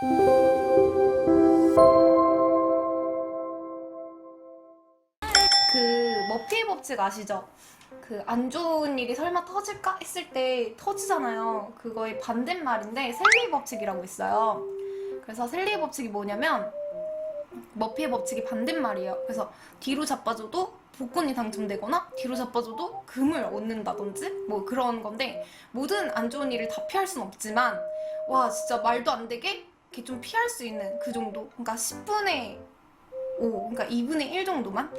그 머피의 법칙 아시죠? 그 안 좋은 일이 설마 터질까 했을 때 터지잖아요. 그거의 반대말인데 셀리의 법칙이라고 있어요. 그래서 셀리의 법칙이 뭐냐면 머피의 법칙이 반대말이에요. 그래서 뒤로 자빠져도 복권이 당첨되거나 뒤로 자빠져도 금을 얻는다든지 뭐 그런 건데 모든 안 좋은 일을 다 피할 순 없지만 와 진짜 말도 안 되게 이렇게 좀 피할 수 있는 그 정도. 그러니까 10분의 5, 그러니까 2분의 1 정도만.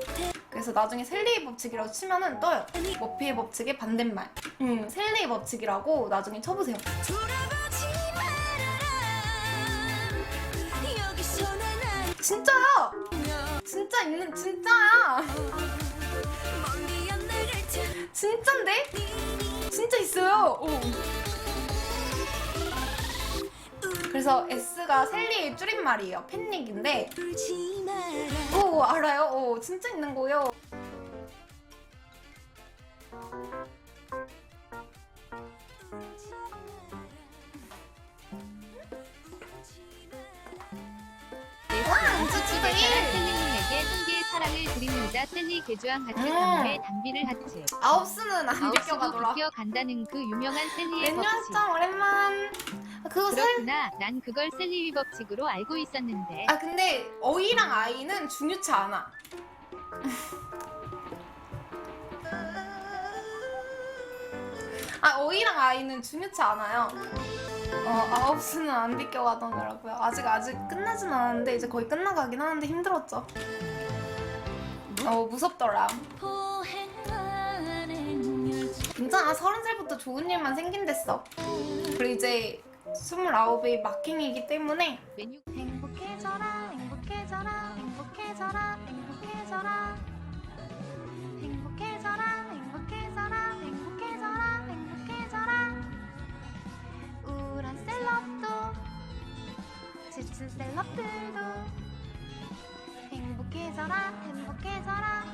그래서 나중에 셀리의 법칙이라고 치면은 떠요. 머피의 법칙의 반대말. 음, 셀리의 법칙이라고 나중에 쳐보세요. 진짜야! 안녕 진짜 있는 진짜야! 진짠데? 진짜 있어요. 오. 그래서 S가 셀리의 줄임말이에요. 팬닉인데. 오 알아요? 오 진짜 있는 거요. 사랑을 드립니다. 셀리 개주왕 하트 음. 강매 담비를 하트. 아홉수는 안 비껴가더라. 비껴 간다는 그 유명한 셀리의 법칙. 랜년짱 오랜만. 그거 셀. 그렇구나. 난 그걸 셀리 법칙으로 알고 있었는데. 아 근데 어이랑 아이는 중요치 않아. 아 어이랑 아이는 중요치 않아요. 어 아홉 수는 안 비껴가더라고요. 아직 아직 끝나진 않았는데 이제 거의 끝나가긴 하는데 힘들었죠. 어 무섭더라. 괜찮아 서른 살부터 좋은 일만 생긴댔어. 그리고 이제 스물아홉이 막행이기 때문에 행복해져라 행복해져라 행복해져라 행복해져라. 행복해져라 행복해져라 행복해져라 행복해져라. 우울한 셀럽도 지친 셀럽들도. 행복해져라